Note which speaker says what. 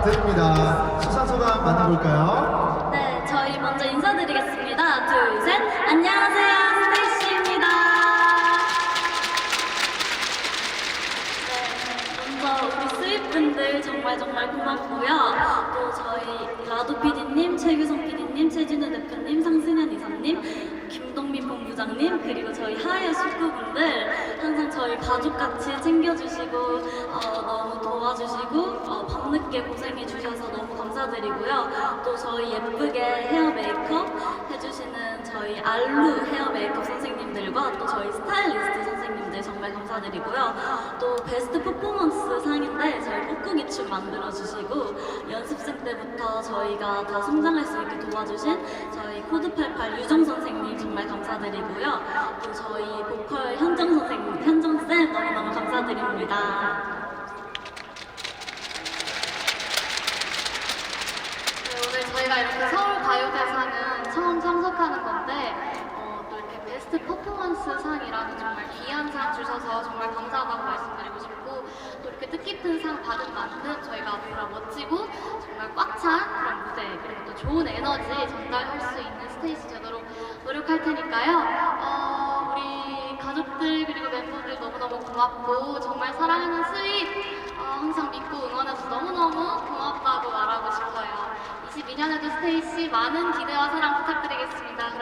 Speaker 1: 부탁드립니다. 수상 소감 만나볼까요?
Speaker 2: 네, 저희 먼저 인사드리겠습니다. 둘, 셋. 안녕하세요. 스테이시입니다. 네, 먼저 우리 스윗분들 정말 정말 고맙고요. 또 저희 라도 PD님, 최규성 PD님, 최진우 대표님, 상승현 이사님, 김동민 본부장님, 그리고 저희 하이어 식구분들 항상 저희 가족같이 챙겨주시고 어, 너무 도와주시고 어, 밤늦게 고생해 주셔서 너무 감사드리고요. 또 저희 예쁘게 헤어 메이크업 해주시는 저희 알루 헤어 메이크업 선생님들과 또 저희 스타일리스트 선생님들 정말 감사드리고요. 또 베스트 퍼포먼스 상인데 저희 뽀꾸기 춤 만들어주시고 연습생 때부터 저희가 더 성장할 수 있게 도와주신 저희 코드88 유정 선생님 정말 감사드리고요. 또 저희 보컬 현정 선생님, 현정쌤 너무너무 감사드립니다.
Speaker 3: 네, 오늘 저희가 이렇게 서울 가요대상은 처음 참석하는 건데 어, 또 이렇게 베스트 퍼포먼스 상이라는 정말 귀한 상 주셔서 정말 감사하다고 말씀드리고 싶고 또 이렇게 뜻깊은 상 받은 만큼 저희가 앞으로 멋지고 정말 꽉 찬 그런 무대 그리고 또 좋은 에너지 전달할 수 있는 스테이지 되도록 노력할 테니까요. 어, 우리 가족들 그리고 멤버들 너무너무 고맙고 정말 사랑하는 스윗 어, 항상 믿고 응원 2022년에도 스테이씨 많은 기대와 사랑
Speaker 2: 부탁드리겠습니다.